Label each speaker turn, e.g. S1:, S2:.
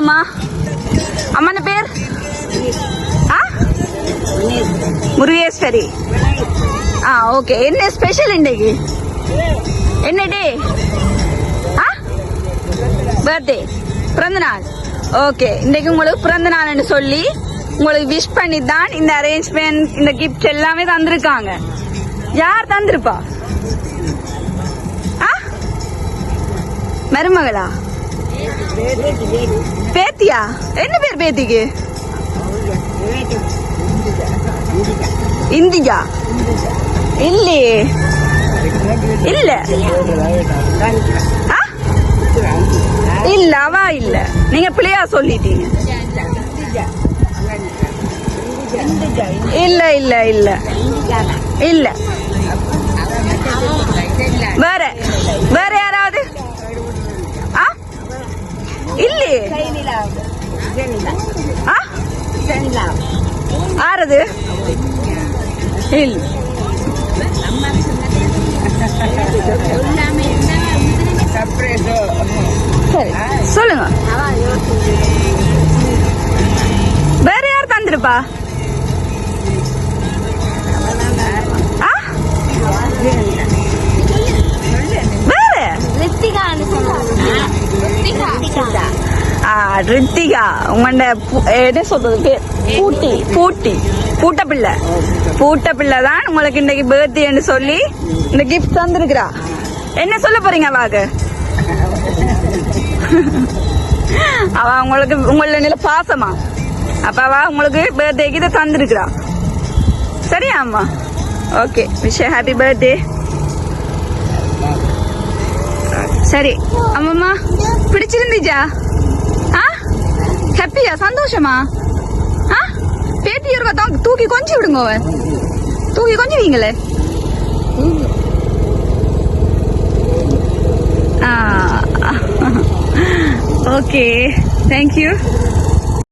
S1: அம்மா. அம்மன பேர்? ஆ? முருகேஸ்வரி. ஆ ஓகே. என்ன ஸ்பெஷல் இன்னைக்கு? என்ன டே? ஆ? பர்த்டே பிறந்தநாள். ஓகே. இன்னைக்கு உங்களுக்கு பிறந்தநாள்னு சொல்லி உங்களுக்கு விஷ் பண்ணி தான் இந்த அரேஞ்ச்மெண்ட் இந்த கிஃப்ட் எல்லாமே தந்திருக்காங்க. யார் தந்திருப்பா? ஆ? மருமகளா? பேத்தியா? என்ன பேர் பேத்திக்கு? இந்தியா இல்லையே. இல்ல. ஆ? இல்ல அவா இல்ல. நீங்க பிள்ளையா சொல்லிட்டீங்க. இல்ல இல்ல இல்ல. இல்ல. வேற யாராவது ஆ இல்லையே ஆ ஆறது இல்ல சரி. சொல்லுங்க வேற யார் தந்திருப்பா ஆ? வேற ஆ, ரித்திகா உங்களோட என்ன சொல்றது பேர் பூட்டி பூட்டி பூட்ட பிள்ளை பூட்ட பிள்ளை தான் உங்களுக்கு இன்னைக்கு பர்த்டேன்னு சொல்லி இந்த கிஃப்ட் தந்துருக்குறா என்ன சொல்ல போறீங்க வாக அவ உங்களுக்கு உங்கள நில பாசமா அப்ப அவ உங்களுக்கு பர்த்டேக்கு இதை தந்துருக்குறா சரியா அம்மா ஓகே விஷ் ஹாப்பி பர்த்டே சரி அம்மம்மா பிடிச்சிருந்துச்சா ஹாப்பியா சந்தோஷமா ஆ பேத்தி இருக்க தான் தூக்கி கொஞ்சி விடுங்க அவ. தூக்கி கொஞ்சுவீங்களே ஓகே தேங்க்யூ